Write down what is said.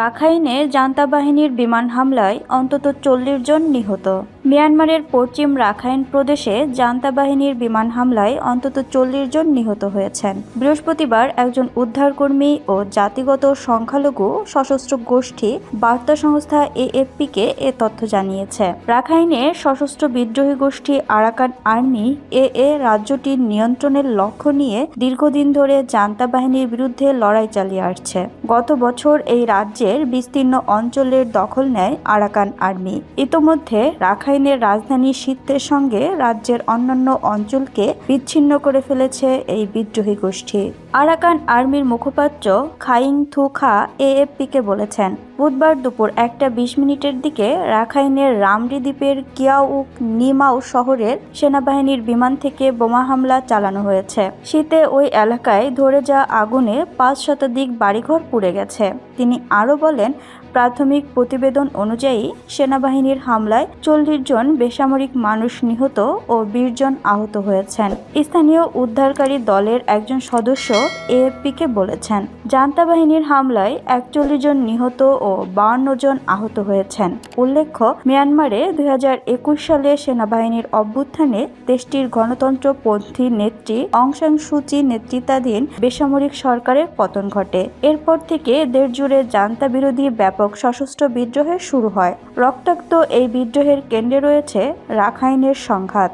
রাখাইনে জান্তা বাহিনীর বিমান হামলায় অন্তত চল্লিশ জন নিহত। মিয়ানমারের পশ্চিম রাখাইন প্রদেশে জান্তা বাহিনীর বিমান হামলায় অন্তত চল্লিশ জন নিহত হয়েছেন। বৃহস্পতিবার একজন উদ্ধারকর্মী ও জাতিগত সংখ্যালঘু সশস্ত্র গোষ্ঠী বার্তা সংস্থা এএফপিকে এ তথ্য জানিয়েছে। রাখাইনে সশস্ত্র বিদ্রোহী গোষ্ঠী আরাকান আর্মি এ এ রাজ্যটির নিয়ন্ত্রণের লক্ষ্য নিয়ে দীর্ঘদিন ধরে জান্তা বাহিনীর বিরুদ্ধে লড়াই চালিয়ে আসছে। গত বছর এই রাজ্যের বিস্তীর্ণ অঞ্চলের দখল নেয় আরাকান আর্মি। ইতোমধ্যে রাখাইনের রাজধানী শীতের সঙ্গে রাজ্যের অন্যান্য অঞ্চলকে বিচ্ছিন্ন করে ফেলেছে এই বিদ্রোহী গোষ্ঠী। আরাকান আর্মির মুখপাত্র খাইং থু খা এএফপিকে বলেছেন, বুধবার দুপুর একটা বিশ মিনিটের দিকে রাখাইনের রামরি দ্বীপের কিয়াউক নিমাও শহরের সেনাবাহিনীর বিমান থেকে বোমা হামলা চালানো হয়েছে। শীতে ওই এলাকায় ধরে যাওয়া আগুনে পাঁচ শতাধিক বাড়িঘর পুড়ে গেছে। তিনি আরও বলেন, প্রাথমিক প্রতিবেদন অনুযায়ী সেনাবাহিনীর হামলায় চল্লিশ জন বেসামরিক মানুষ নিহত ও বিশ জন আহত হয়েছেন। স্থানীয় উদ্ধারকারী দলের একজন সদস্য এএফপিকে বলেছেন জান্তা বাহিনীর হামলায় একচল্লিশ জন নিহত ও বাউন্ন জন আহত হয়েছেন। উল্লেখ্য, মিয়ানমারে দুই হাজার একুশ সালে সেনাবাহিনীর অভ্যুত্থানে দেশটির গণতন্ত্রপন্থী নেত্রী অং সান সুচি নেতৃত্বাধীন বেসামরিক সরকারের পতন ঘটে। এরপর থেকে দেশ জুড়ে জান্তা বিরোধী ব্যাপক সশস্ত্র বিদ্রোহের শুরু হয়। রক্তাক্ত এই বিদ্রোহের কেন্দ্রে রয়েছে রাখাইনের সংঘাত।